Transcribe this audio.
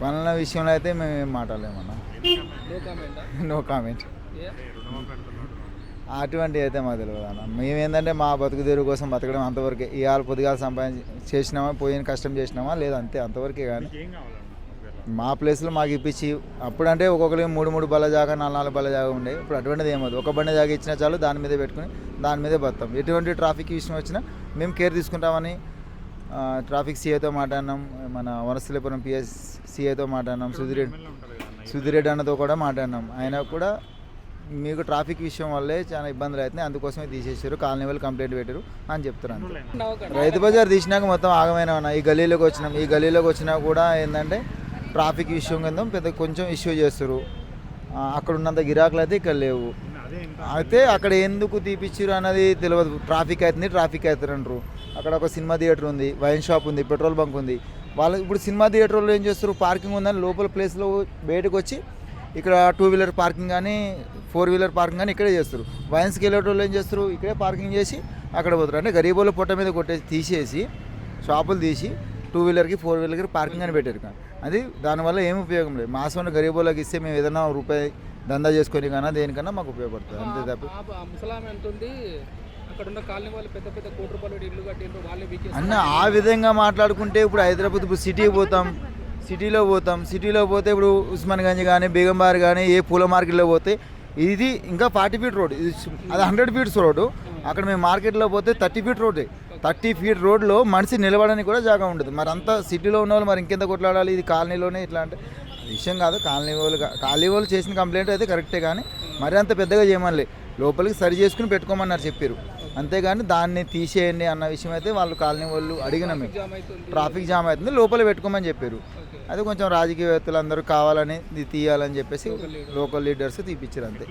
పనుల విషయంలో అయితే మేము ఏం మాట్లాడలేమన్నా. నో కామెంటా నో కామెంట్ ఏ? అటువంటి అయితే మాకు తెలియదు అన్న. మేమేందంటే మా బతుకు తెరువు కోసం బతకడం అంతవరకే. ఇవాళ పొద్దుగాల సంపాదించి చేసినామా పోయిన కష్టం చేసినామా? లేదా అంతే అంతవరకే కానీ. మా ప్లేస్లో మాకు ఇప్పించి అప్పుడంటే ఒక్కొక్కరికి మూడు మూడు బల్ల జాగా నాలుగు నాలుగు బల్ల జాగా ఉండే. ఇప్పుడు అటువంటిది ఏమదు ఒక బండి జాగా ఇచ్చినా చాలు దాని మీదే పెట్టుకుని దాని మీదే బతాం ఎటువంటి ట్రాఫిక్ విషయం వచ్చినా మేము కేర్ తీసుకుంటామని ట్రాఫిక్ సీఏతో మాట్లాడినాం మన వనస్థలిపురం పిఎస్ సీఏతో మాట్లాడినాం సుధిరెడ్డి సుధీరెడ్డి సుధిరెడ్డి అన్నతో కూడా మాట్లాడినాం. ఆయన కూడా మీకు ట్రాఫిక్ విషయం వల్లే చాలా ఇబ్బందులు అవుతున్నాయి అందుకోసమే తీసేసారు కాలనీ వాళ్ళు కంప్లైంట్ పెట్టారు అని చెప్తున్నాను రైతు బజార్ తీసినాక మొత్తం ఆగమైన ఈ గలీలోకి వచ్చినాం ఈ గలీలోకి వచ్చినా కూడా ఏంటంటే ట్రాఫిక్ విషయం కింద పెద్ద కొంచెం ఇష్యూ చేస్తారు. అక్కడ ఉన్నంత గిరాకులు అయితే ఇక్కడ లేవు. అయితే అక్కడ ఎందుకు తీపిచ్చారు అన్నది తెలియదు ట్రాఫిక్ అవుతుంది ట్రాఫిక్ అవుతారంటారు. అంటారు అక్కడ ఒక సినిమా థియేటర్ ఉంది వైన్ షాప్ ఉంది పెట్రోల్ బంక్ ఉంది. వాళ్ళు ఇప్పుడు సినిమా థియేటర్లో ఏం చేస్తారు? పార్కింగ్ ఉందని లోపల ప్లేస్లో బయటకు వచ్చి ఇక్కడ టూ వీలర్ పార్కింగ్ కానీ ఫోర్ వీలర్ పార్కింగ్ కానీ ఇక్కడే చేస్తారు. వైన్స్కి వెళ్ళేటోళ్ళు ఏం చేస్తారు? ఇక్కడే పార్కింగ్ చేసి అక్కడ పోతారు. అంటే గరీబోళ్ళ పొట్ట మీద కొట్టేసి తీసేసి షాపులు తీసి టూ వీలర్కి ఫోర్ వీలర్కి పార్కింగ్ అని పెట్టారు కానీ. అది దానివల్ల ఏం ఉపయోగం లేదు. మాసంలో గరీబోళ్ళకి ఇస్తే మేము ఏదైనా రూపాయి దందా చేసుకొని కన్నా దేనికన్నా మాకు ఉపయోగపడుతుంది. అంతే తప్ప ఆ- ఎంత ఉంది అన్న ఆ విధంగా మాట్లాడుకుంటే ఇప్పుడు హైదరాబాద్ ఇప్పుడు సిటీకి పోతాం. సిటీలో పోతాం. సిటీలో పోతే ఇప్పుడు ఉస్మాన్గంజ్ కానీ బేగంబార్ కానీ ఏ పూల మార్కెట్లో పోతే ఇది ఇంకా ఫార్టీ ఫీట్ రోడ్. ఇది అది హండ్రెడ్ ఫీట్స్ రోడ్డు. అక్కడ మేము మార్కెట్లో పోతే thirty feet road thirty feet రోడ్లో మనిషి నిలబడడానికి కూడా జాగా ఉండదు. మరి అంతా సిటీలో ఉన్న వాళ్ళు మరి ఇంకెంత కొట్లాడాలి? ఇది కాలనీలోనే ఇట్లా అంటే విషయం కాదు. కాలనీ వాళ్ళు కాలనీ వాళ్ళు చేసిన కంప్లైంట్ అయితే కరెక్టే కానీ మరి అంత పెద్దగా చేయమని లోపలికి సరి చేసుకుని పెట్టుకోమన్నారు చెప్పారు. అంతేగాని దాన్ని తీసేయండి అన్న విషయం అయితే వాళ్ళు కాలనీ వాళ్ళు అడిగినాం మేము. ట్రాఫిక్ జామ్ అవుతుంది. లోపల పెట్టుకోమని చెప్పారు. అది కొంచెం రాజకీయవేత్తలు అందరూ కావాలని ఇది తీయాలని చెప్పేసి లోకల్ లీడర్స్ తీపిచ్చారు అంతే.